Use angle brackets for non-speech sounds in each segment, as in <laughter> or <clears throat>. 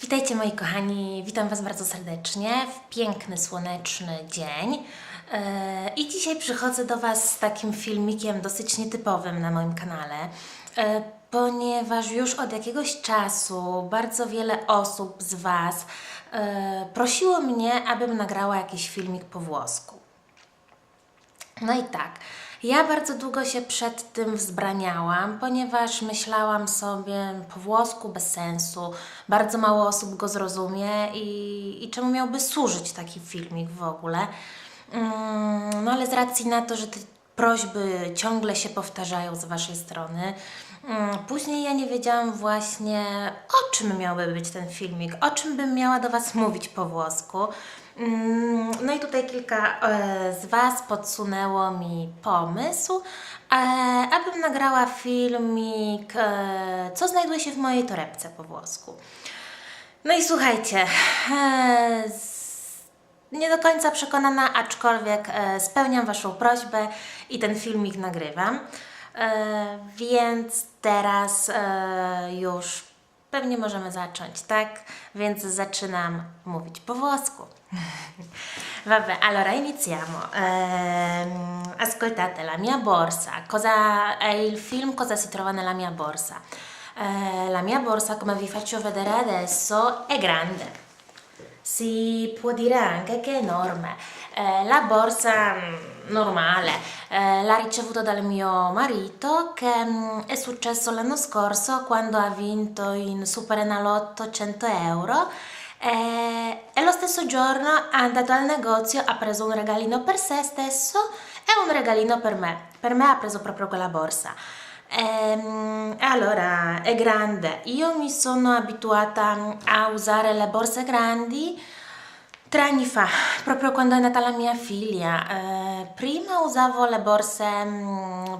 Witajcie moi kochani, witam Was bardzo serdecznie w piękny, słoneczny dzień. E, I dzisiaj przychodzę do Was z takim filmikiem dosyć nietypowym na moim kanale, e, ponieważ już od jakiegoś czasu bardzo wiele osób z Was e, prosiło mnie, abym nagrała jakiś filmik po włosku. No i tak, ja bardzo długo się przed tym wzbraniałam, ponieważ myślałam sobie po włosku bez sensu, bardzo mało osób go zrozumie i, i czemu miałby służyć taki filmik w ogóle. Mm, No ale z racji na to, że te prośby ciągle się powtarzają z Waszej strony, mm, później ja nie wiedziałam właśnie o czym miałby być ten filmik, o czym bym miała do Was mówić po włosku. Mm, No i tutaj kilka e, z Was podsunęło mi pomysł, e, abym nagrała filmik, e, co znajduje się w mojej torebce po włosku. No i słuchajcie, nie do końca przekonana, aczkolwiek spełniam Waszą prośbę i ten filmik nagrywam. Więc teraz już pewnie możemy zacząć, tak? Więc zaczynam mówić po włosku. <laughs> Vabbè, allora iniziamo. Ehm, ascoltate, la mia borsa. Cosa è il film Cosa si trova nella mia borsa? Eh, la mia borsa, come vi faccio vedere adesso, è grande. Si può dire anche che è enorme. Eh, la borsa mm, normale eh, l'ha ricevuta dal mio marito che mm, è successo l'anno scorso quando ha vinto in Super Enalotto 100 euro eh, e lo stesso giorno è andato al negozio, ha preso un regalino per se stesso e un regalino per me. Per me ha preso proprio quella borsa. Ehm, allora, è grande. Io mi sono abituata mm, a usare le borse grandi tre anni fa, proprio quando è nata la mia figlia. Eh, prima usavo le borse mm,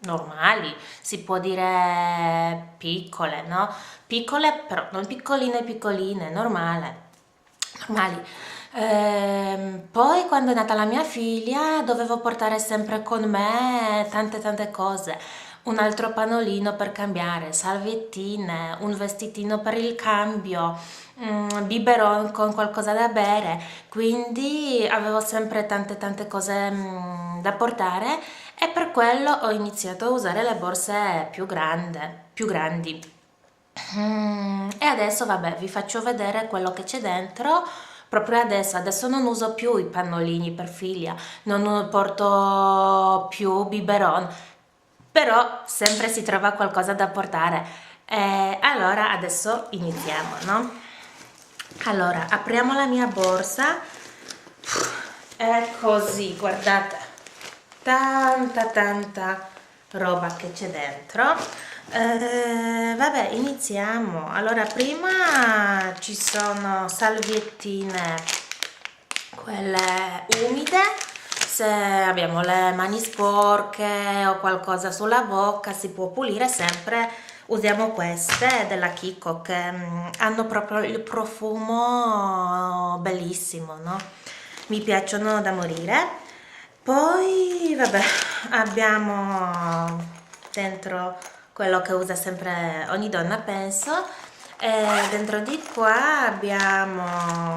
normali, si può dire piccole, no? Piccole, però non piccoline piccoline, normale normali. Ehm, poi quando è nata la mia figlia dovevo portare sempre con me tante tante cose. Un altro pannolino per cambiare, salviettine, un vestitino per il cambio, mm, biberon con qualcosa da bere. Quindi avevo sempre tante tante cose mm, da portare e per quello ho iniziato a usare le borse più grande, più grandi. Mm, E adesso vabbè vi faccio vedere quello che c'è dentro proprio adesso. Adesso non uso più i pannolini per figlia, non porto più biberon, però sempre si trova qualcosa da portare. Eh, allora adesso iniziamo, no? Allora apriamo la mia borsa. È così, guardate, tanta tanta roba che c'è dentro. Eh, vabbè, iniziamo. Allora, prima ci sono salviettine, quelle umide. Se abbiamo le mani sporche o qualcosa sulla bocca, si può pulire sempre. Usiamo queste della Kiko che mm, hanno proprio il profumo bellissimo, no? Mi piacciono da morire. Poi, vabbè, abbiamo dentro quello che usa sempre ogni donna, penso. E dentro di qua abbiamo,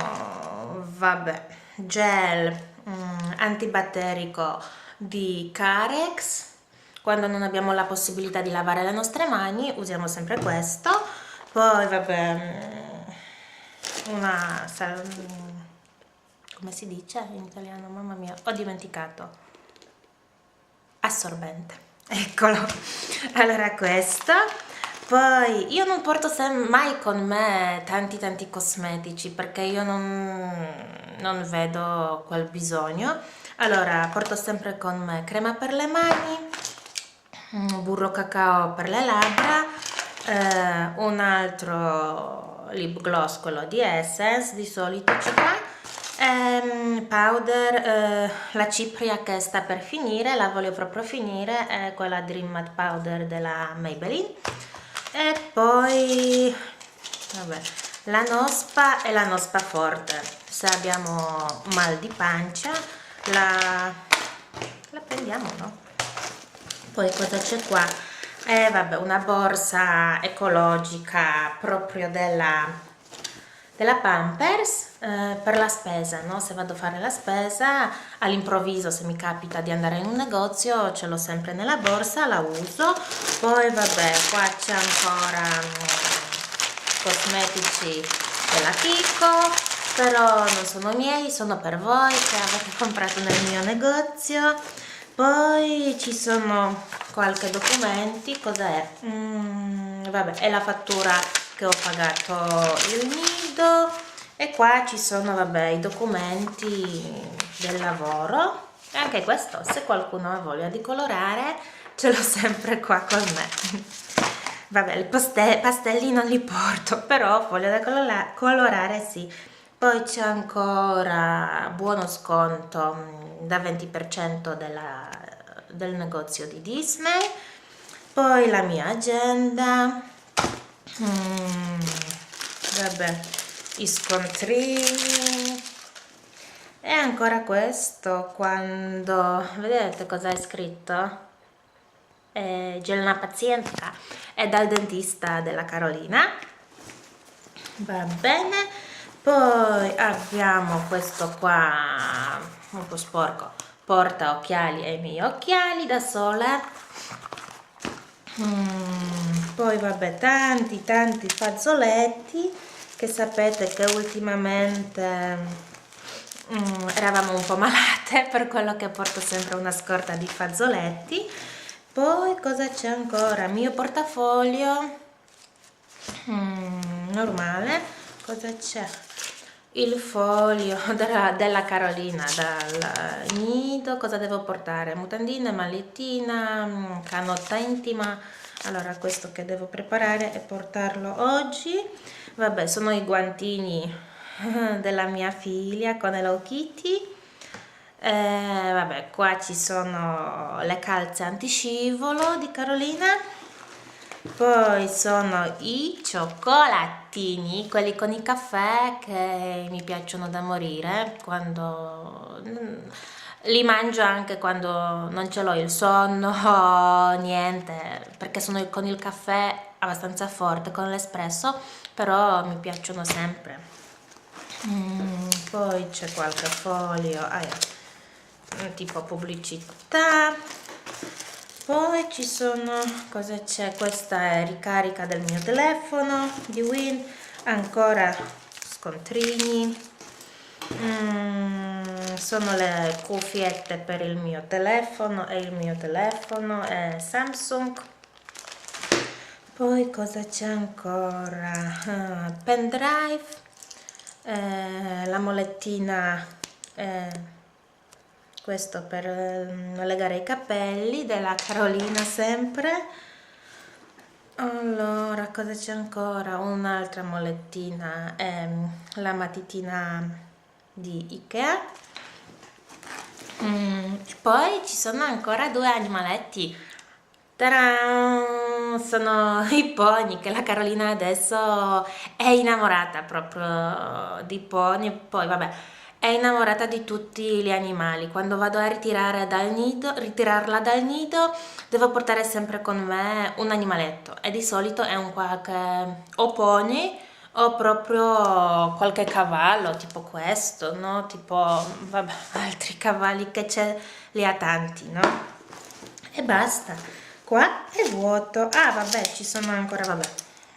vabbè, gel mm, antibatterico di Carex. Quando non abbiamo la possibilità di lavare le nostre mani, usiamo sempre questo. Poi, vabbè, mm, una... sal- come si dice in italiano? Mamma mia, ho dimenticato. Assorbente. Eccolo. Allora questo. Poi io non porto mai con me tanti tanti cosmetici perché io non, non vedo quel bisogno. Allora porto sempre con me crema per le mani, mm, burro cacao per le labbra, eh, un altro lip gloss, quello di Essence, di solito ci va. Ehm, powder, eh, la cipria che sta per finire, la voglio proprio finire, è quella Dream Matte Powder della Maybelline. E poi, vabbè, la nospa e la nospa forte. Se abbiamo mal di pancia, la, la prendiamo, no? Poi cosa c'è qua? Eh vabbè, una borsa ecologica proprio della della Pampers eh, per la spesa, no? se vado a fare la spesa all'improvviso se mi capita di andare in un negozio ce l'ho sempre nella borsa, la uso, poi vabbè qua c'è ancora mm, cosmetici della Kiko, però non sono miei, sono per voi che avete <laughs> comprato nel mio negozio, poi ci sono qualche documenti, cos'è? Mm, vabbè, è la fattura che ho pagato il nido e qua ci sono vabbè i documenti del lavoro. E anche questo se qualcuno ha voglia di colorare ce l'ho sempre qua con me. Vabbè il pastelli non li porto però voglio da colorare, colorare sì. Poi c'è ancora buono sconto mm, da 20% della, del negozio di Disney. Poi la mia agenda. Mm, vabbè i scontrini. E ancora questo quando vedete cosa è scritto? Eh, Gelna Pazientka è dal dentista della Carolina. Va bene. Poi abbiamo questo qua un po' sporco. Porta occhiali ai miei occhiali da sole mm, poi vabbè tanti tanti fazzoletti che sapete che ultimamente mm, eravamo un po' malate <laughs> per quello che porto sempre una scorta di fazzoletti poi cosa c'è ancora? mio portafoglio mm, normale cosa c'è? il foglio <laughs> della, della, Carolina dal nido cosa devo portare? mutandine, magliettina mm, canotta intima allora questo che devo preparare e portarlo oggi vabbè sono i guantini della mia figlia con Hello Kitty. Eh, vabbè qua ci sono le calze antiscivolo di Carolina. Poi sono i cioccolatini quelli con i caffè che mi piacciono da morire quando li mangio anche quando non ce l'ho il sonno <laughs> niente perché sono con il caffè abbastanza forte con l'espresso però mi piacciono sempre. Mm, poi c'è qualche foglio ah, tipo pubblicità. Poi ci sono cosa c'è? Questa è ricarica del mio telefono di Win ancora scontrini. Mm, sono le cuffiette per il mio telefono e il mio telefono è Samsung poi cosa c'è ancora? Uh, pen drive eh, la molettina eh, questo per eh, legare i capelli della Carolina sempre. Allora cosa c'è ancora? Un'altra molettina ehm, la matitina di Ikea. Mm, poi ci sono ancora due animaletti Taran! sono <laughs> i pony che la Carolina adesso è innamorata proprio di pony poi vabbè è innamorata di tutti gli animali. Quando vado a ritirare dal nido, ritirarla dal nido devo portare sempre con me un animaletto. E di solito è un qualche o pony o proprio qualche cavallo tipo questo no? Tipo vabbè <laughs> altri cavalli che c'è li ha tanti no? E basta qua è vuoto. Ah vabbè ci sono ancora vabbè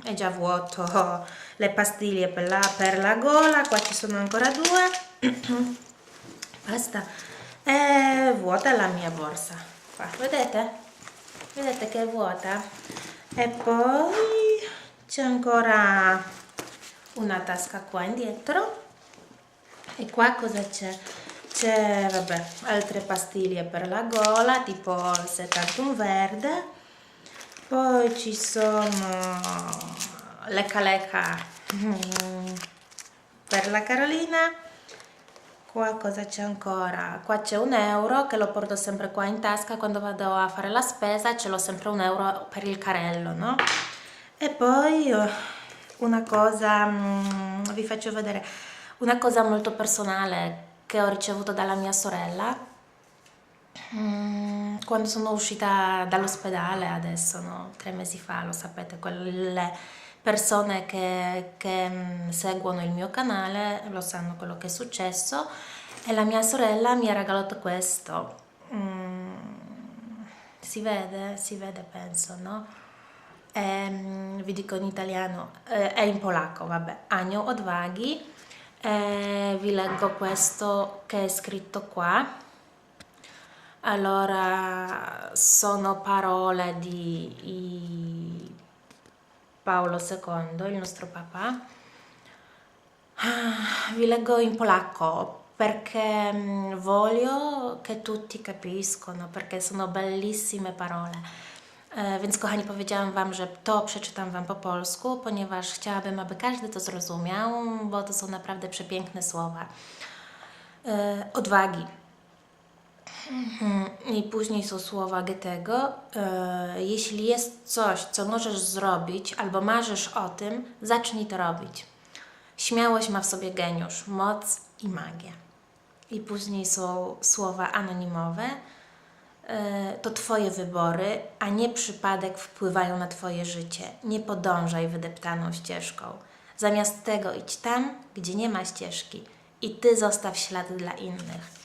è già vuoto. Le pastiglie per la, per la gola qua ci sono ancora due. <clears throat> Basta è vuota la mia borsa. Qua vedete? Vedete che è vuota? E poi c'è ancora una tasca qua indietro. E qua cosa c'è? C'è vabbè altre pastiglie per la gola tipo il 71 verde poi ci sono le caleca mm, per la Carolina qua cosa c'è ancora? qua c'è un euro che lo porto sempre qua in tasca quando vado a fare la spesa ce l'ho sempre un euro per il carello no? e poi oh, una cosa, mm, vi faccio vedere, una cosa molto personale che ho ricevuto dalla mia sorella mm, quando sono uscita dall'ospedale adesso, no? tre mesi fa, lo sapete, quelle persone che, che mm, seguono il mio canale lo sanno quello che è successo e la mia sorella mi ha regalato questo. Mm, si vede? Si vede penso, no? Ehm, vi dico in italiano, eh, è in polacco, vabbè, Anioł odwagi. Eh, vi leggo questo che è scritto qua. Allora, sono parole di Paolo II, il nostro papà. Ah, Vi leggo in polacco perché mm, voglio che tutti capiscono, perché sono bellissime parole. E, Więc kochani, powiedziałam Wam, że to przeczytam Wam po polsku, ponieważ chciałabym, aby każdy to zrozumiał, bo to są naprawdę przepiękne słowa. E, Odwagi. Mhm. I później są słowa Goethego. E, jeśli jest coś, co możesz zrobić, albo marzysz o tym, zacznij to robić. Śmiałość ma w sobie geniusz, moc i magię. I później są słowa anonimowe. E, to Twoje wybory, a nie przypadek wpływają na Twoje życie. Nie podążaj wydeptaną ścieżką. Zamiast tego idź tam, gdzie nie ma ścieżki i Ty zostaw ślad dla innych.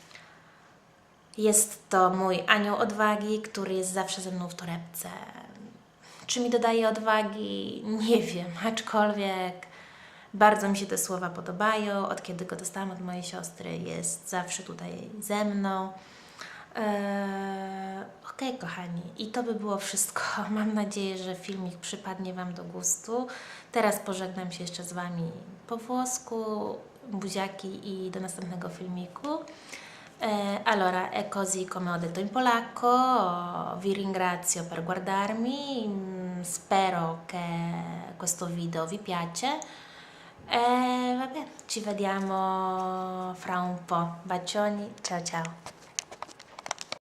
Jest to mój anioł odwagi, który jest zawsze ze mną w torebce. Czy mi dodaje odwagi? Nie <laughs> wiem, aczkolwiek bardzo mi się te słowa podobają. Od kiedy go dostałam od mojej siostry, jest zawsze tutaj ze mną. Eee, Okej, kochani, i to by było wszystko. <laughs> Mam nadzieję, że filmik przypadnie Wam do gustu. Teraz pożegnam się jeszcze z Wami po włosku, buziaki i do następnego filmiku. Eh, allora, è così come ho detto in polacco, vi ringrazio per guardarmi, mm, spero che questo video vi piace e vabbè, ci vediamo fra un po'. Bacioni, ciao ciao!